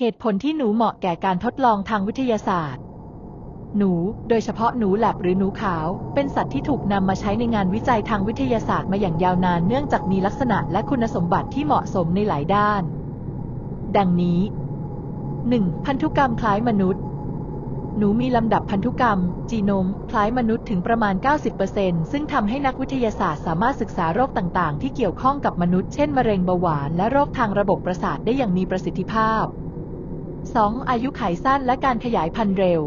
เหตุผลที่หนูเหมาะแก่การทดลองทางวิทยาศาสตร์ หนู โดยเฉพาะหนูแลบหรือหนูขาว เป็นสัตว์ที่ถูกนำมาใช้ในงานวิจัยทางวิทยาศาสตร์มาอย่างยาวนานเนื่องจากมีลักษณะและคุณสมบัติที่เหมาะสมในหลายด้าน ดังนี้ 1. พันธุกรรมคล้ายมนุษย์ หนูมีลำดับพันธุกรรม จีโนม คล้ายมนุษย์ถึงประมาณ 90%ซึ่งทำให้นักวิทยาศาสตร์สามารถศึกษาโรคต่าง ๆ ที่เกี่ยวข้องกับมนุษย์ เช่น มะเร็งเบาหวาน และโรคทางระบบประสาทได้อย่างมีประสิทธิภาพ 2. อายุไขสั้นและการขยายพันธุ์เร็ว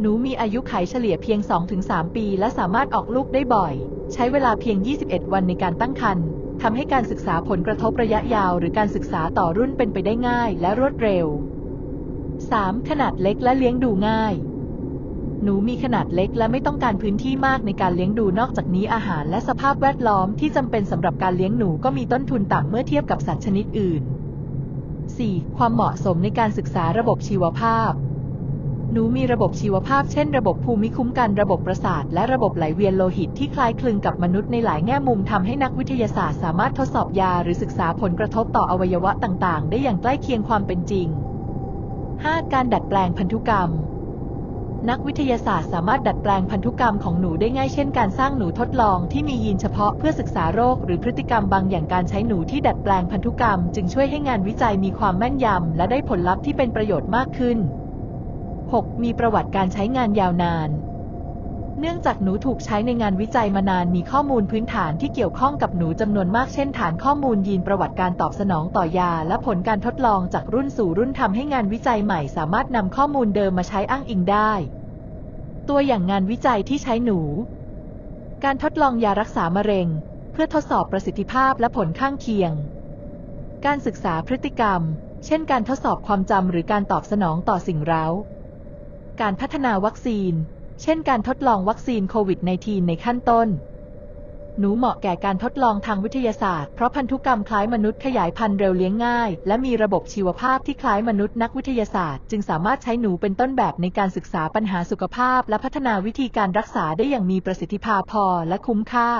หนูมีอายุไขเฉลี่ยเพียง 2-3 ปี และสามารถออกลูกได้บ่อย ใช้เวลาเพียง 21 วันในการตั้งครรภ์ทำให้การศึกษาผลกระทบระยะยาวหรือการศึกษาต่อรุ่นเป็นไปได้ง่ายและรวดเร็ว 3. ขนาดเล็กและเลี้ยงดูง่าย หนูมีขนาดเล็กและไม่ต้องการพื้นที่มากในการเลี้ยงดูนอกจากนี้อาหารและสภาพแวดล้อมที่จำเป็นสำหรับการเลี้ยงหนูก็มีต้นทุนต่ำเมื่อเทียบกับสัตว์ชนิดอื่น 4. ความเหมาะสมในการศึกษาระบบชีวภาพ หนูมีระบบชีวภาพเช่นระบบภูมิคุ้มกันระบบประสาท และระบบไหลเวียนโลหิตที่คล้ายคลึงกับมนุษย์ในหลายแง่มุมทำให้นักวิทยาศาสตร์สามารถทดสอบยาหรือศึกษาผลกระทบต่ออวัยวะต่างๆ ได้อย่างใกล้เคียงความเป็นจริง 5. การดัดแปลงพันธุกรรม นักวิทยาศาสตร์สามารถดัดแปลงพันธุกรรมของหนูได้ง่ายเช่นการสร้างหนูทดลองที่มียีนเฉพาะเพื่อศึกษาโรคหรือพฤติกรรมบางอย่างการใช้หนูที่ดัดแปลงพันธุกรรม จึงช่วยให้งานวิจัยมีความแม่นยำ และได้ผลลัพธ์ที่เป็นประโยชน์มากขึ้น 6. มีประวัติการใช้งานยาวนาน เนื่องจากหนูถูกใช้ในงานวิจัยมานานมีข้อมูลพื้นฐานที่เกี่ยวข้องกับหนูจำนวนมากเช่นฐานข้อมูลยีนประวัติการตอบสนองต่อยา และผลการทดลองจากรุ่นสู่รุ่นทำให้งานวิจัยใหม่สามารถนำข้อมูลเดิมมาใช้อ้างอิงได้ ตัวอย่างงานวิจัยที่ใช้หนู การทดลองยารักษามะเร็ง เพื่อทดสอบประสิทธิภาพและผลข้างเคียง การศึกษาพฤติกรรม เช่น การทดสอบความจำหรือการตอบสนองต่อสิ่งเร้า การพัฒนาวัคซีน เช่นการทดลองวัคซีนโควิด -19 ในขั้นต้น หนูเหมาะแก่การทดลองทางวิทยาศาสตร์ เพราะพันธุกรรมคล้ายมนุษย์ขยายพันธุ์เร็วเลี้ยงง่าย และมีระบบชีวภาพที่คล้ายมนุษย์นักวิทยาศาสตร์ จึงสามารถใช้หนูเป็นต้นแบบในการศึกษาปัญหาสุขภาพ และพัฒนาวิธีการรักษาได้อย่างมีประสิทธิภาพพอและคุ้มค่า